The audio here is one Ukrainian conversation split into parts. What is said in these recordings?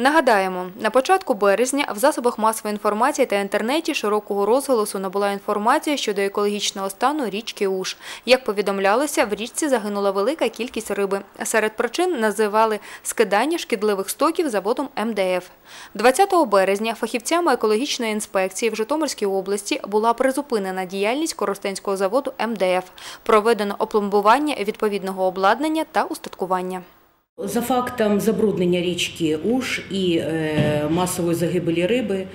Нагадаємо, на початку березня в засобах масової інформації та інтернеті широкого розголосу набула інформація щодо екологічного стану річки Уж. Як повідомлялося, в річці загинула велика кількість риби. Серед причин називали скидання шкідливих стоків заводом МДФ. 20 березня фахівцями екологічної інспекції в Житомирській області була призупинена діяльність Коростенського заводу МДФ. Проведено опломбування відповідного обладнання та устаткування. За фактом забруднення річки Уж і е, масової загибелі риби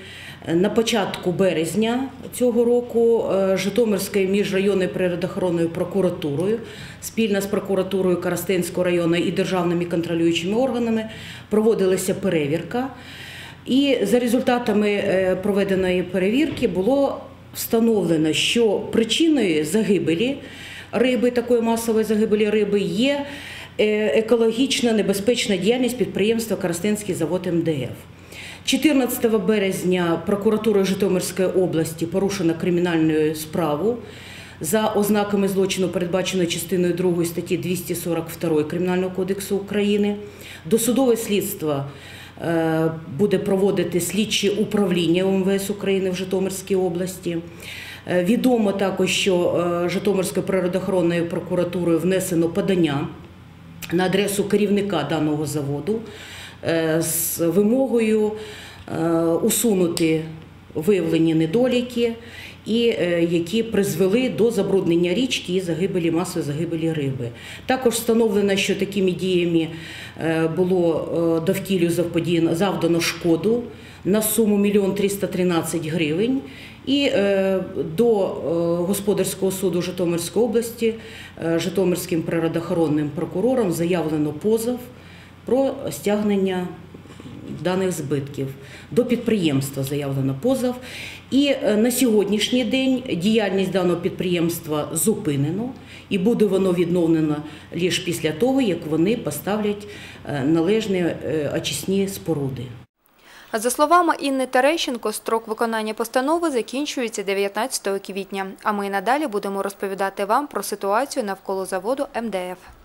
на початку березня цього року е, Житомирською міжрайонною природоохоронною прокуратурою спільно з прокуратурою Коростенського району і державними контролюючими органами проводилася перевірка. І за результатами е, проведеної перевірки було встановлено, що причиною загибелі риби, такої масової загибелі риби, є екологічно небезпечна діяльність підприємства Коростенський завод МДФ. 14 березня прокуратурою Житомирської області порушено кримінальну справу за ознаками злочину, передбаченої частиною 2 статті 242 Кримінального кодексу України. Досудове слідство е, буде проводити слідчі управління УМВС України в Житомирській області. Е, Відомо також, що е, Житомирською природоохоронною прокуратурою внесено подання на адресу керівника даного заводу е, з вимогою е, усунути виявлені недоліки, і е, які призвели до забруднення річки і загибелі масової загибелі риби. Також встановлено, що такими діями е, було е, довкіллю завдано шкоду на суму 1 313 гривень. І до господарського суду Житомирської області Житомирським природоохоронним прокурором заявлено позов про стягнення даних збитків. До підприємства заявлено позов. І е, на сьогоднішній день діяльність даного підприємства зупинено і буде воно відновлено лише після того, як вони поставлять е, належні е, очисні споруди. За словами Інни Терещенко, строк виконання постанови закінчується 19 квітня. А ми й надалі будемо розповідати вам про ситуацію навколо заводу МДФ.